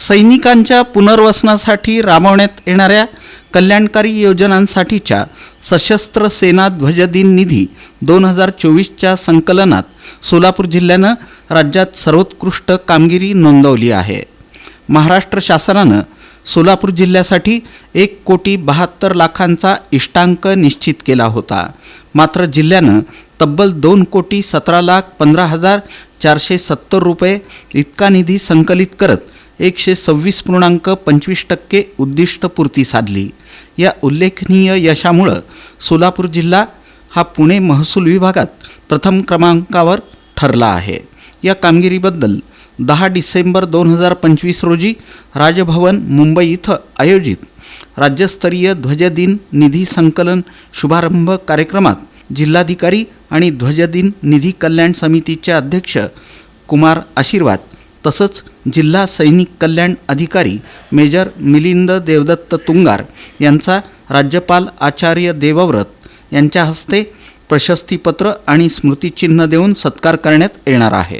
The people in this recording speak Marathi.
सैनिकांच्या पुनर्वसनासाठी राबवण्यात येणाऱ्या कल्याणकारी योजनांसाठीच्या सशस्त्र सेना ध्वजदिन निधी दोन हजार चोवीसच्या संकलनात सोलापूर जिल्ह्यानं राज्यात सर्वोत्कृष्ट कामगिरी नोंदवली आहे. महाराष्ट्र शासनानं सोलापूर जिल्ह्यासाठी एक कोटी बहात्तर लाखांचा इष्टांक निश्चित केला होता. मात्र जिल्ह्यानं तब्बल दोन कोटी सतरा लाख पंधरा हजार चारशे सत्तर रुपये इतका निधी संकलित करत एकशे सव्वीस पूर्णांक पंचवीस टक्के उद्दिष्टपूर्ती साधली. या उल्लेखनीय यशामुळं सोलापूर जिल्हा हा पुणे महसूल विभागात प्रथम क्रमांकावर ठरला आहे. या कामगिरीबद्दल दहा डिसेंबर दोन हजार पंचवीस रोजी राजभवन मुंबई इथं आयोजित राज्यस्तरीय ध्वजदिन निधी संकलन शुभारंभ कार्यक्रमात जिल्हाधिकारी आणि ध्वजदिन निधी कल्याण समितीचे अध्यक्ष कुमार आशीर्वाद तसंच जिल्हा सैनिक कल्याण अधिकारी मेजर मिलिंद देवदत्त तुंगार यांचा राज्यपाल आचार्य देवव्रत यांच्या हस्ते प्रशस्तीपत्र आणि स्मृतिचिन्ह देऊन सत्कार करण्यात येणार आहे.